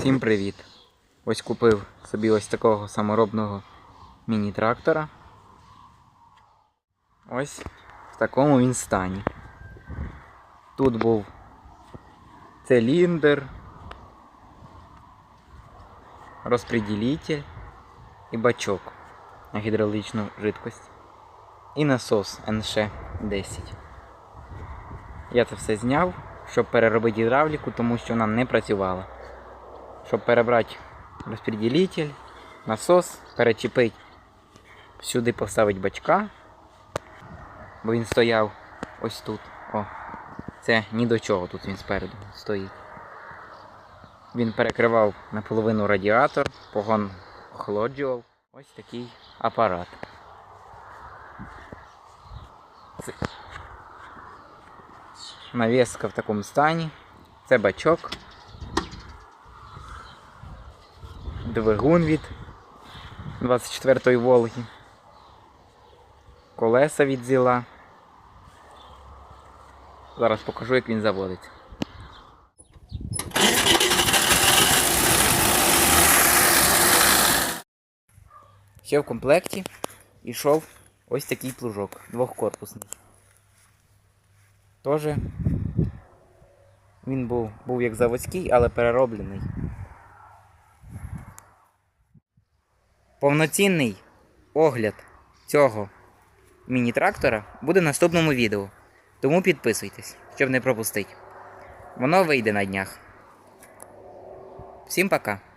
Всім привіт! Ось купив собі ось такого саморобного міні-трактора. Ось в такому він стані. Тут був циліндр, розпреділитель і бачок на гідравлічну жидкость. І насос НШ-10. Я це все зняв, щоб переробити гідравліку, тому що вона не працювала. Щоб перебрати розпределитель, насос, перечепити, сюди поставити бачка, бо він стояв ось тут. О, це ні до чого тут він спереду стоїть. Він перекривав наполовину радіатор, погон охолоджував. Ось такий апарат. Навіска в такому стані. Це бачок. Двигун від 24-ї Волги. Колеса від зіла. Зараз покажу, як він заводиться. Ще в комплекті йшов ось такий плужок, двохкорпусний. Тоже він був, був як заводський, але перероблений. Повноцінний огляд цього міні-трактора буде в наступному відео. Тому підписуйтесь, щоб не пропустити. Воно вийде на днях. Всім пока!